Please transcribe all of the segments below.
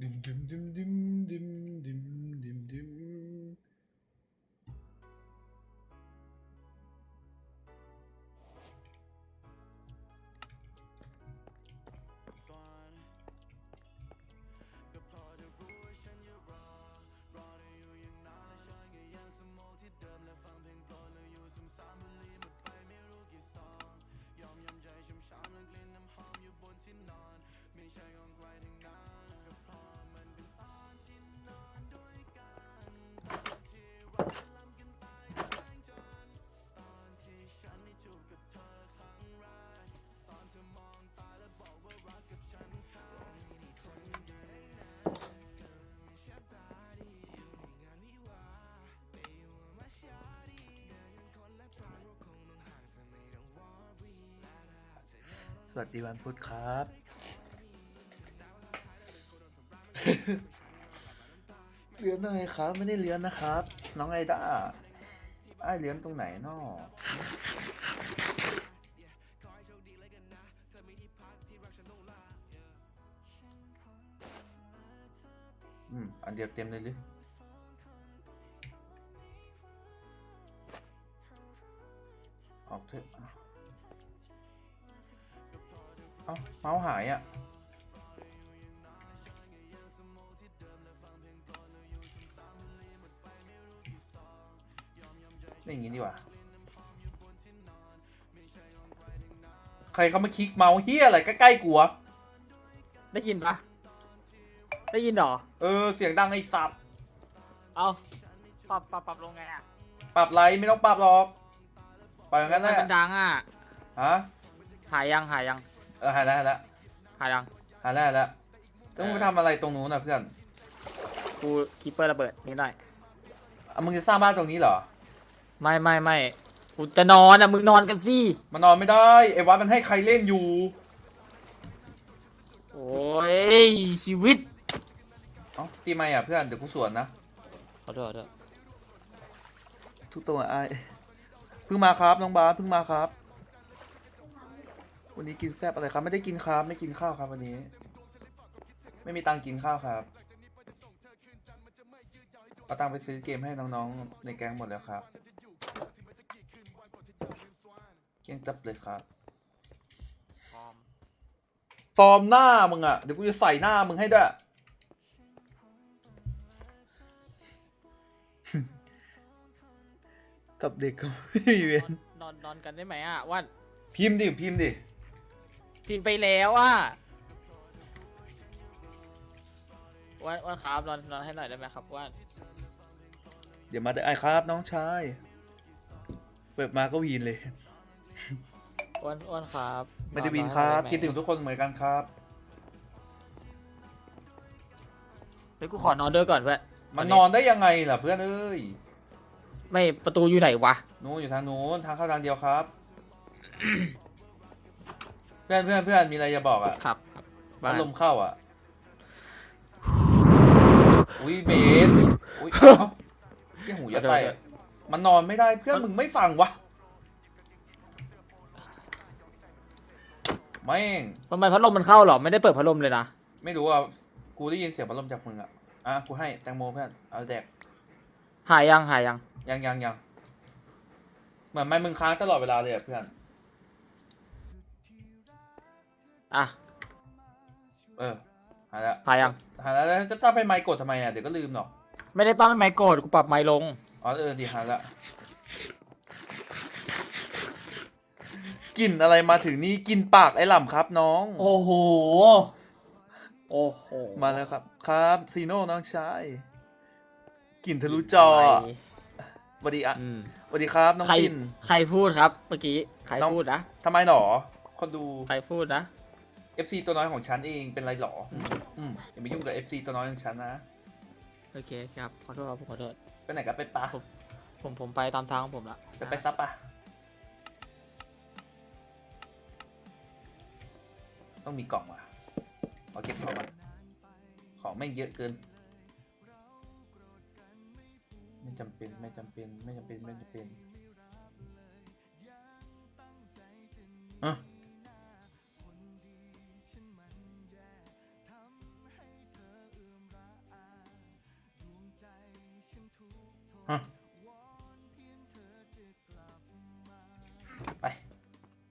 Dim dim dim dim dim dim dim dim. สวัสดีวันพุธครับ เลี้ยนอะไรครับ ไม่ได้เลี้ยนนะครับ น้องไอด้าไอายเลี้ยนตรงไหนนออืม อันเดียวเต็มเลยหรือออกเถอะเอ้าเมาส์หายอะนี่อย่างงี้ดีกว่า ใครเขามาคลิกเมาส์เฮียอะไรใกล้ๆกูวะได้ยินปะได้ยินเหรอ เออ เสียงดังไอ้สับเอาปรับปรับปรับลงไงอะ ปรับไรไม่ต้องปรับหรอกปล่อยอย่างนั้นแหให้ละมันดังอะ ฮะ หายยังหายยัง เออหายแล้วหายแล้วหายยังหายแล้วหายแล้วแล้วมึงไปทำอะไรตรงนู้นนะเพื่อนกูคีเปอร์ระเบิดนิดหน่อยอะมึงจะสร้างบ้านตรงนี้เหรอ ไม่ไม่ไม่กูจะนอนอะมึงนอนกันสิมันนอนไม่ได้ไอ้วัดมันให้ใครเล่นอยู่ โอ้ยชีวิตเอ้าตีไม่อะเพื่อนเดี๋ยวกูสวนนะ ขอโทษขอโทษทุกตัวไอ้ายเพิ่งมาครับน้องบาสเพิ่งมาครับ วันนี้กินแซ่บอะไรครับ ไม่ได้กินครับ ไม่กินข้าวครับวันนี้ ไม่มีตังค์กินข้าวครับเอาตังค์ไปซื้อเกมให้น้องๆในแก๊งหมดแล้วครับเกี้ยงจับเลยครับพร้อมฟอร์มหน้ามึงอะเดี๋ยวกูจะใส่หน้ามึงให้ด้วย กับเด็กก็ไม่มีเวนนอนนอนกันได้ไหมอะว่านพิมพ์ดิ พิมพ์ดิ พินไปแล้วอะว่านว่านครับนอนนอนให้หน่อยได้ไหมครับว่านเดี๋ยวมาได้ไอครับ น้องชาย เปิดมาก็วีนเลยว่านว่านครับไม่ได้วีนอครับให้หอยคิดถึงทุกคนเหมือนกันครับเฮ้ยกูขอนอนด้วยก่อนเพื่อนมันนอนได้ยังไงล่ะเพื่อนเอ้ย ไม่ประตูอยู่ไหนวะ นู้นอยู่ทางนู้นทางเข้าทางเดียวครับเพื่อนเพื่อนเพื่อนมีอะไรจะบอกอะครับครับพับ้าดนลมเข้าอะ อุ้ยเบสอุ้ยเอ้าที่หูยัดไปอะมันนอนไม่ได้เพื่อนมึงไม่ฟังวะแม่ง ทำไมพัดลมมันเข้าเหรอ ไม่ได้เปิดพัดลมเลยนะไม่รู้อะ กูได้ยินเสียงพัดลมจากมึงอะ อะ กูให้แตงโมเพื่อน เอาแดก หายยังหายยัง ยังยังยังเหมือนไม่มึงค้างตลอดเวลาเลยอะเพื่อน อะเออหายแล้วหายยังหายแล้วแล้วจะตั้งไปไมค์กดทำไมอะเดี๋ยวก็ลืมหรอกไม่ได้ปั้นไมค์โกรธกูปรับไมค์ลงอ๋อเออดีหายละกลิ่นอะไรมาถึงนี่กลินปากไอ้หล่ำครับน้อง โอ้โหโอ้โหมาแล้วครับ ครับซีโน่น้องชายกลิ่นทะลุจอสวัสดีอะอืมสวัสดีครับน้องใครปินใครพูดครับเมื่อกี้ใครน้องพูดนะทำไมหรอคนดูใครพูดนะ FC ตัวน้อยของฉันเองเป็นไรหรออืมอย่าไปยุ่งกับ FC ตัวน้อยของฉันนะโอเคครับ ขอโทษครับผมขอโทษ ไปไหนกันไปปะผมผมไปตามทางของผมละไปไปซับปะต้องมีกล่องว่ะเอาเก็บของมาของแม่งเยอะเกิน ไม่จำเป็นไม่จำเป็นไม่จำเป็นไม่จำเป็นอะฮะ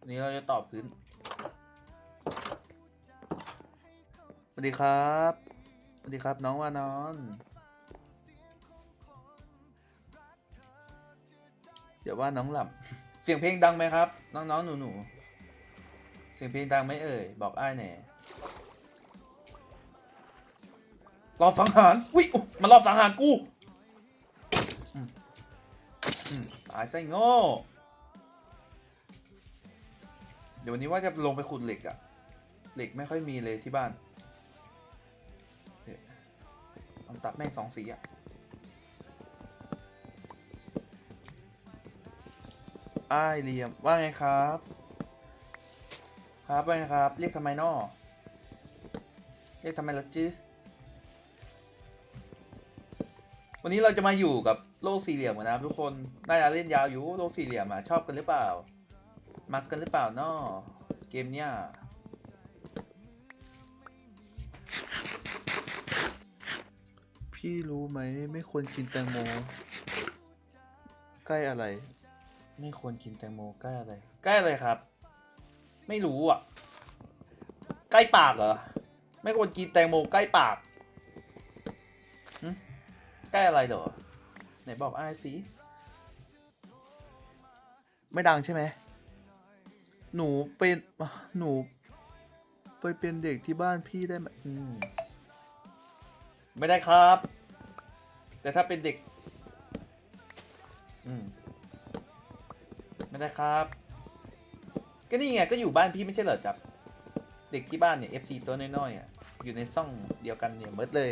นี้เราจะตอบพื้น สวัสดีครับ สวัสดีครับน้องวานอน เดี๋ยวว่าน้องหลับ เสียงเพลงดังไหมครับ น้องๆหนูๆ เสียงเพลงดังไหมเอ่ย บอกอ้ายหน่อยรอบสังหารอุ้ยมันรอบสังหารกูอืมอืมตายใจโง่ ดี๋ยววันนี้ว่าจะลงไปขุดเหล็กอะเหล็กไม่ค่อยมีเลยที่บ้านต้องตัดแม่งสองสีอะอ้ายเหลี่ยมว่าไงครับ ครับว่าไงครับ เรียกทำไมนอเรียกทำไมละจื้อวันนี้เราจะมาอยู่กับโลกสี่เหลี่ยมกันนะครับทุกคน น่าจะเล่นยาวอยู่โลกสี่เหลี่ยมอะชอบกันหรือเปล่า มักกันหรือเปล่านอเกมเนี้ยพี่รู้ไหมไม่ควรกินแตงโม ใกล้อะไร ไม่ควรกินแตงโมใกล้อะไร ใกล้อะไรครับ ไม่รู้อะ ใกล้ปากเหรอไม่ควรกินแตงโมใกล้ปากหึใกล้อะไรเหรอไหนบอกไอ้ายสิไม่ดังใช่ไหม หนูเป็นหนูไปเป็นเด็กที่บ้านพี่ได้ไหมอืมไม่ได้ครับ แต่ถ้าเป็นเด็ก อืมไม่ได้ครับ ก็นี่ไงก็อยู่บ้านพี่ไม่ใช่เหรอจับ เด็กที่บ้านเนี่ย FC ตัวน้อยๆอะอยู่ในซ่องเดียวกันเนี่ยเมิดเลย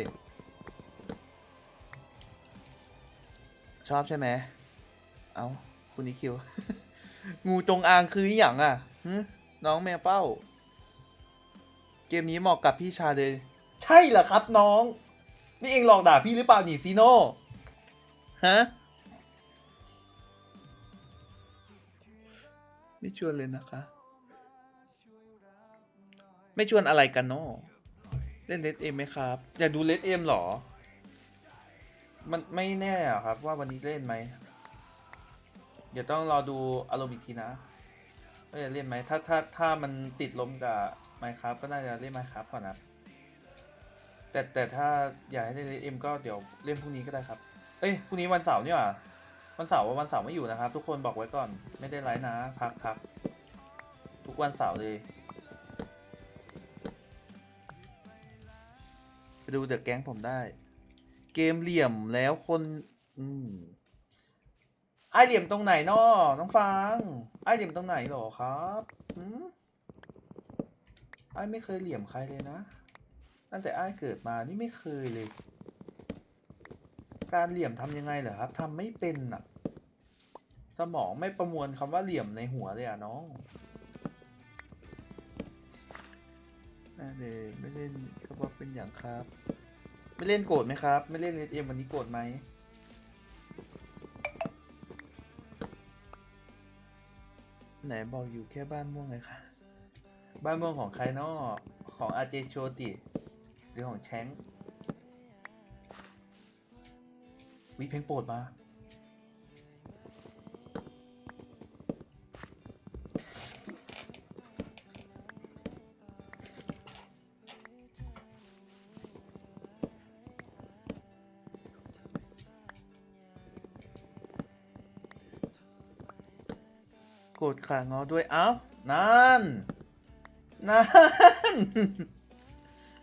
ชอบใช่ไหม เอาคุณอีคิว งูจงอางคืออหย่างอะหึน้องแมวเป้า เกมนี้เหมาะกับพี่ชาเลย ใช่เหรอครับน้อง นี่เองหลอกด่าพี่หรือเปล่านี่ซีโน่ฮะไม่ชวนเลยนะคะ ไม่ชวนอะไรกันเนาะเล่นเลดเอ็มไหมครับ อยากดูเลดเอ็มหรอ มันไม่แน่อะครับว่าวันนี้เล่นไหม เดี๋ยวต้องรอดูอารมณ์อีกทีนะว่าจะเล่นไหมถ้าถ้าถ้ามันติดลมกับไมครับก็น่าจะเล่นไมครับก่อนนะแต่แต่ถ้าอยากให้เล่นเอ็มก็เดี๋ยวเล่นพรุ่งนี้ก็ได้ครับ เอ้ยพรุ่งนี้วันเสาร์นี่หว่าวันเสาร์วันเสาร์ไม่อยู่นะครับ ทุกคนบอกไว้ก่อนไม่ได้ไลฟ์นะพักพักทุกวันเสาร์เลยไปดูเดอะแก๊งผมได้ เกมเหลี่ยมแล้วคน อืม ไอเหลี่ยมตรงไหนนอน้องฟัง ไอเหลี่ยมตรงไหนหรอครับหืมไอไม่เคยเหลี่ยมใครเลยนะตั้งแต่ไอเกิดมานี่ไม่เคยเลย การเหลี่ยมทำยังไงเหรอครับทำไม่เป็นอะสมองไม่ประมวลคำว่าเหลี่ยมในหัวเลยอะน้องน่เลยไม่เล่นก็ว่าเป็นอย่างครับ ไม่เล่นโกรธไหมครับ ไม่เล่นเอ็มวันนี้โกรธไหม ไหนบอกอยู่แค่บ้านม่วงไงคะบ้านม่วงของใครนาะของอาเจโชติ หรือของแชงค์วิเพลงโปรดมา ขางอด้วย เอ้า นั่น นั่น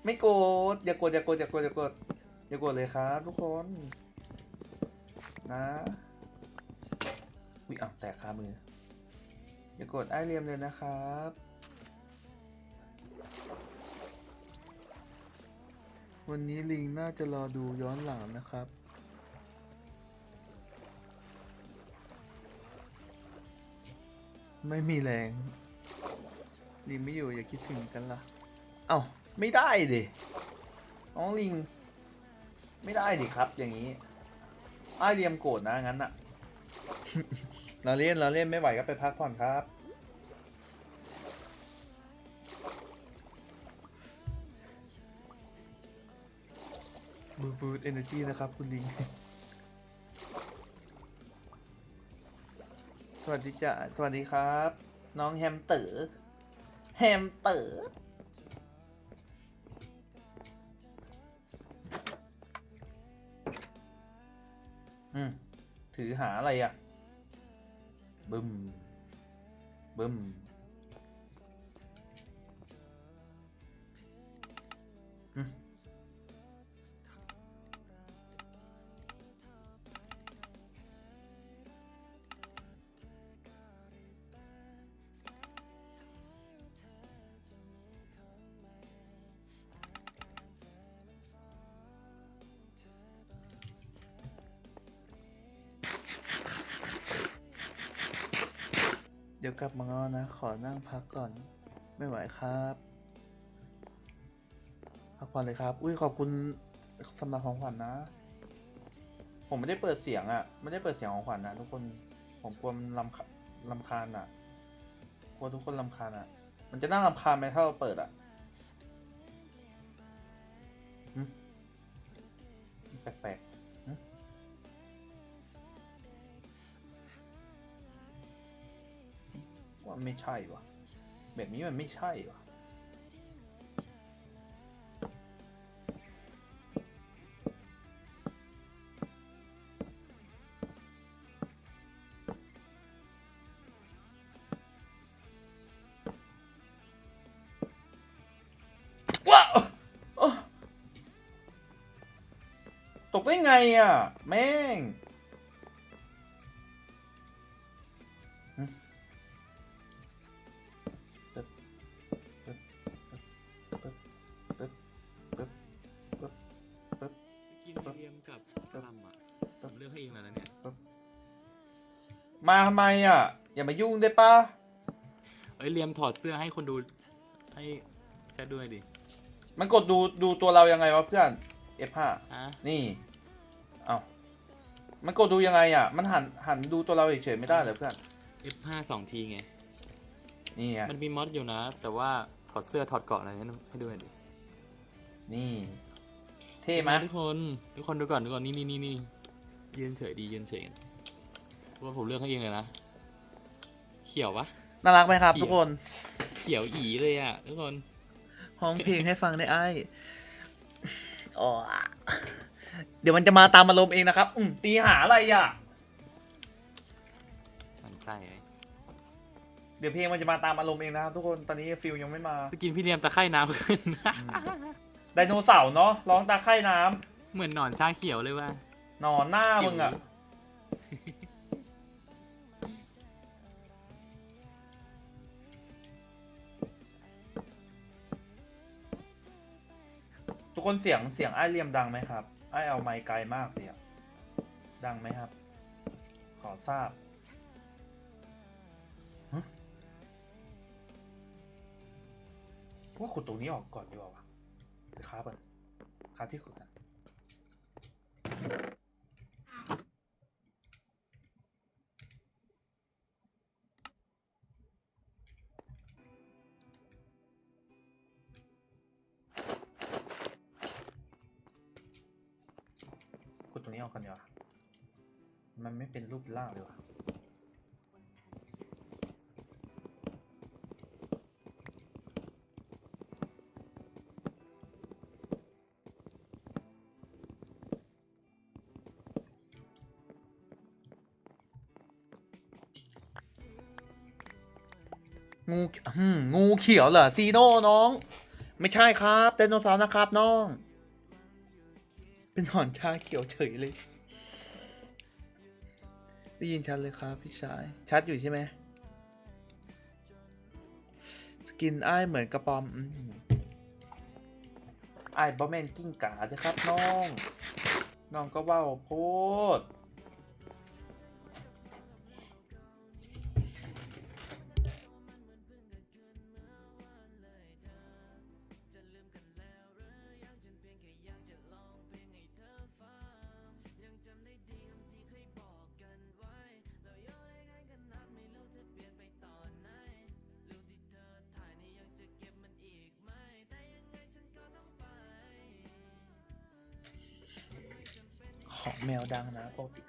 ไม่โกรธ อย่าโกรธ อย่าโกรธ อย่าโกรธ อย่าโกรธ อย่าโกรธเลยครับทุกคน นะวิอะแตกคามือ อย่าโกรธไอเรียมเลยนะครับ วันนี้ลิงน่าจะรอดูย้อนหลังนะครับ ไม่มีแรงลิงไม่อยู่อย่าคิดถึงกันล่ะเอ้าไม่ได้ดิน้องลิง ไม่ได้ดิครับ อย่างนี้ไอายเรียมโกรธนะงั้นอะเราเล่นเราเล่นไม่ไหวก็ไปพักผ่อนครับ บูบูดเอเนอร์จีนะครับ คุณลิง สวัสดีจ้ะสวัสดีครับ น้องแฮมเตอร์แฮมเตอร์อืมถือหาอะไรอะบึมบึม ดี๋ยวกลับมาง้อนะ ขอนั่งพักก่อน ไม่ไหวครับ พักผ่อนเลยครับ อุ้ยขอบคุณสำหรับของขวัญนะผมไม่ได้เปิดเสียงอะ่ะ ไม่ได้เปิดเสียงของขวัญนะทุกคน ผมกลัวมันลำลำคาญอะ่ะ กลัวทุกคนลำคาญอะ่ะ มันจะน่าลำคาญไหมถ้าเราเปิดอะ่ะแปลกๆ ว่าไม่ใช่วะแบบนี้มันไม่ใช่วะว้าวโอตกได้ไงอะ แม่ง ไมอะ อย่ามายุ่งได้ปะเอ้ยเรียมถอดเสื้อให้คนดูให้แค่ด้วยดิมันกดดูดูตัวเรายังไงวะเพื่อน F5 ฮะนี่ เอามันกดดูยังไงอะ มันหันหันดูตัวเราเฉยๆไม่ได้เหรอเพื่อน F5 สองทีไง นี่ไงมันมีมอดอยู่นะ แต่ว่าถอดเสื้อถอดเกราะอะไรให้ให้ด้วยดินี่ เท่ไหมทุกคน ทุกคนดูก่อนดูก่อนนี่นี่นี่นี่ยืนเฉยดียืนเฉยกันเพราะ ว่าผมเลือกให้เองเลยนะ เขียวปะน่ารักไหมครับเขียวทุกคน เขียวอีเลยอะทุกคนห้องเพลงให้ฟังได้ไอ้อ๋อเดี๋ยวมันจะมาตามอารมณ์เองนะครับ อืมตีหาอะไรอะ มันใช่ไงเดี๋ยวเพลงมันจะมาตามอารมณ์เองนะครับทุกคน ตอนนี้ฟิลยังไม่มา สกินพี่เรียมตะไคร่น้ำขึ้น ไดโนเสาร์เนาะร้องตาไคร่น้ำ เหมือนหนอนชาเขียวเลยว่ะ หนอนหน้ามึงอะ คนเสียงเสียงไอ้เลียมดังไหมครับ ไอ้เอาไมค์ไกลมากเลยอะดังไหมครับ ขอทราบว่าขุดตรงนี้ออกก่อนดีกว่าวะไปค้าก่อนค้าที่ขุดนะ รูปเป็นร่างเลยว่ะงูอืมงูเขียวเหรอซีโน่น้อง ไม่ใช่ครับไดโนเสาร์นะครับน้อง เป็นหนอนชาเขียวเฉยเลย ได้ยินชัดเลยครับพี่ชาย ชัดอยู่ใช่ไหมสกินไอ้เหมือนกระปอมไอ้บอแมนกิ้งกาเด้ครับน้อง น้องก็ว่าโพด ของแมวดังนะปกติ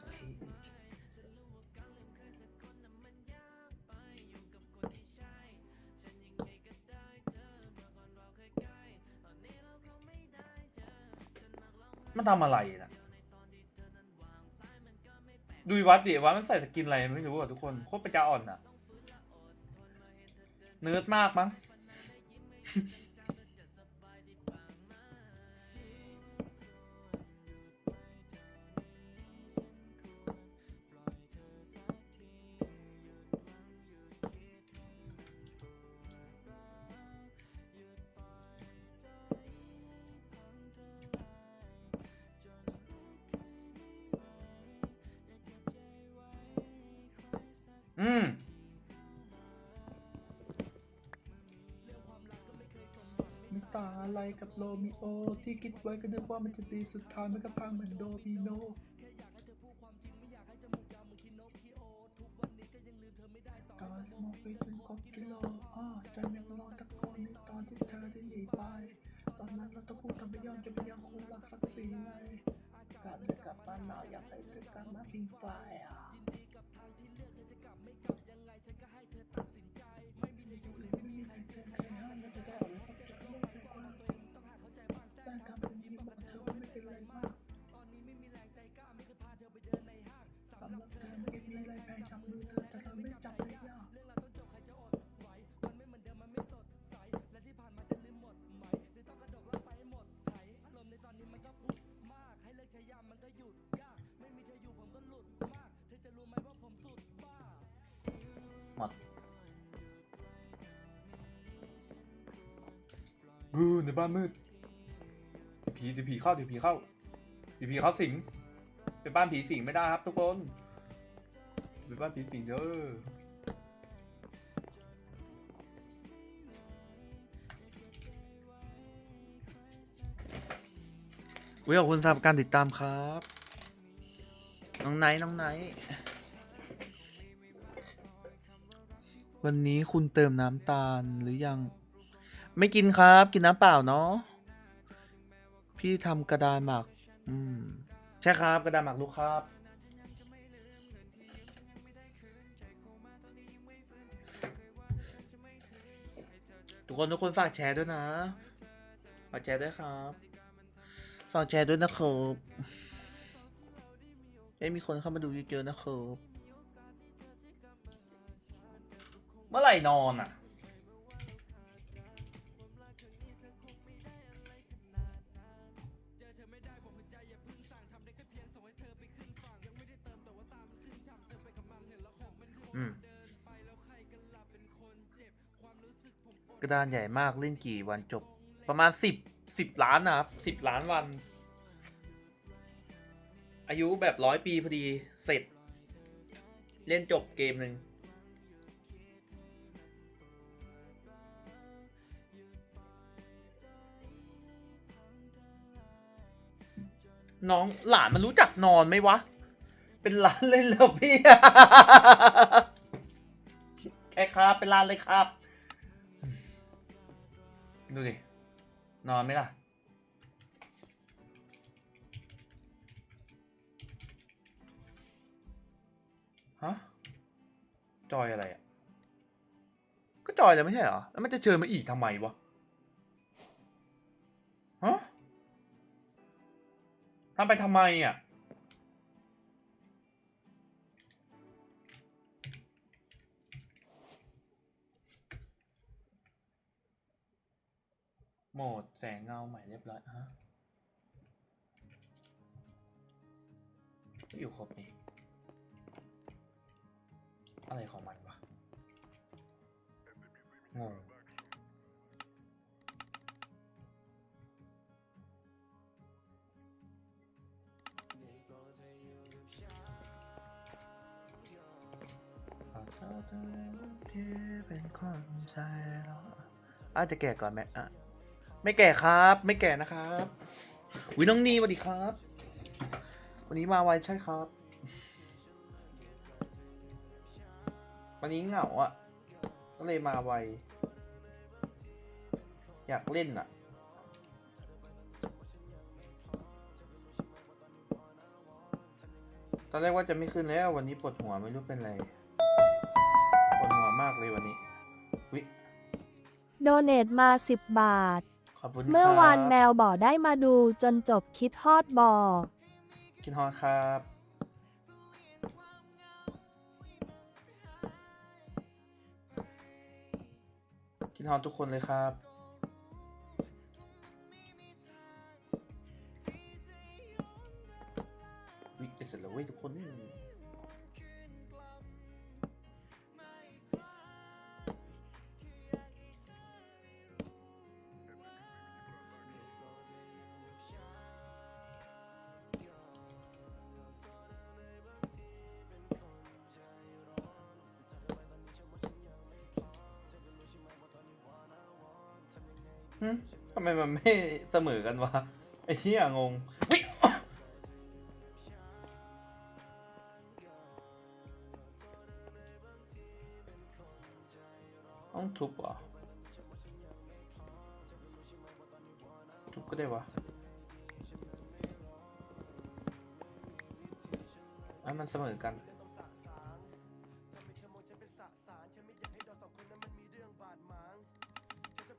มันทำอะไรนะดูวัดดิวัดมันใส่สกินอะไรไม่รู้อะทุกคนโคตรประจาอ่อนอะ เนิร์ดมากมั้ง อะไรกับโรมิโอ ที่คิดไว้ก็นึกว่ามันจะดีสุดท้ายมันก็พังเหมือนโดมิโนตอสมองไปถึงกบกิโลอ้อใจยังรอตะโกนในตอนที่เธอได้หนีไป ตอนนั้นเราต้องพูดทำไปยอมจะพยายามคงรักสักสีไงกลับจะกลับบ้านเราอยากให้เธอกลับมาพิงไฟ ออในบ้านมืดผีเดี๋ยวผีเข้าเดี๋ยวผีเข้าเดี๋ยวผีเข้าสิงเป็นบ้านผีสิงไม่ได้ครับทุกคนเป็นบ้านผีสิงเด้อวิขอบคุณสำหรับการติดตามครับ น้องไนท์น้องไนท์วันนี้คุณเติมน้ำตาลหรือยัง ไม่กินครับ กินน้ำเปล่าเนาะพี่ทำกระดานหมัก อืม ใช่ครับ กระดานหมักลูกครับ ทุกคนทุกคนฝากแชร์ด้วยนะ ฝากแชร์ด้วยครับ ฝากแชร์ด้วยนะครับให้มีคนเข้ามาดูเยอะๆนะครับ เมื่อไหร่นอนอะ ระดานใหญ่มากเล่นกี่วันจบ ประมาณสิบสิบล้านนะครับสิบล้านวัน อายุแบบร้อยปีพอดีเสร็จ เล่นจบเกมหนึ่งน้องหลานมันรู้จักนอนไหมวะ เป็นร้านเลยเหรอพี่ แค่ครับ เป็นร้านเลยครับ ดูดิ นอนไหมล่ะ ฮะ จอยอะไรอะ ก็จอยแล้วไม่ใช่เหรอ แล้วมันจะเชิญมาอีกทำไมวะ ฮะทำไปทำไมอะ โหมดแสงเงาใหม่เรียบร้อยฮะอยู่ครบนี่อะไรของมันวะงงเป็นคนใจเราอาจจะแก่ก่อนไหมอะ ไม่แก่ครับ ไม่แก่นะครับวิน้องนีสวัสดีครับ วันนี้มาไวใช่ครับ วันนี้เหงาอะ ก็เลยมาไว อยากเล่นอะตอนแรกว่าจะไม่ขึ้นแล้ววันนี้ปวดหัวไม่รู้เป็นไรปวดหัวมากเลยวันนี้ วิ โดเนทมา 10 บาท อบคุณเมื่อวานครับแมวบ่อได้มาดูจนจบคิดฮอดบ่อคิดฮอดครับคิดฮอดทุกคนเลยครับ วิเสร็จแล้วเว้ยทุกคนนี่ หึทำไมมันไม่เสมอกันวะ ไอ้เหี้ยงงต้องทุบเหรอทุบก็ได้วะให้มันเสมอกัน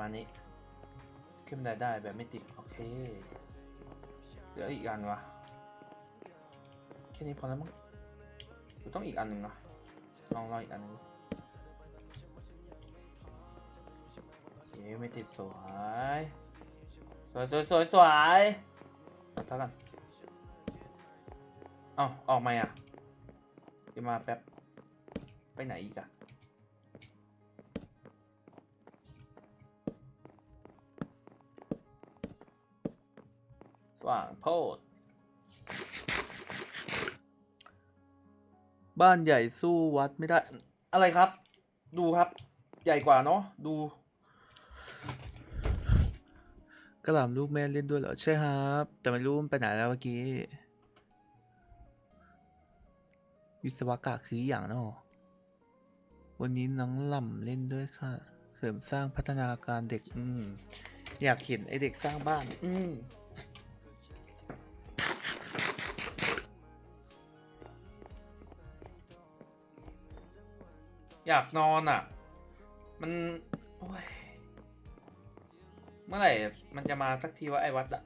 ประมาณนี้ ขึ้นได้ได้แบบไม่ติด โอเค เหลืออีกอันวะแค่นี้พอแล้วมั้งหรือต้องอีกอันหนึ่งวะลองรองอีกอันหนึงโอเคไม่ติดสวย สวยสวยสวยสวยเอาท่ากันเอ้าออกไหมอะเดี๋ยวมาแป๊บ ไปไหนอีกอะ ว่างโพด บ้านใหญ่สู้วัดไม่ได้ อะไรครับ ดูครับ ใหญ่กว่าเนาะดูกระหล่ำลูกแม่เล่นด้วยเหรอ ใช่ครับ แต่ไม่รู้มันไปไหนแล้วเมื่อกี้ วิศวกะคืออย่างเนาะวันนี้น้องหล่ำเล่นด้วยค่ะ เสริมสร้างพัฒนาการเด็ก อืม อยากเห็นไอเด็กสร้างบ้าน อืม อยากนอนอะ มันเมื่อไหร่มันจะมาสักทีว่าไอ้วัดอะ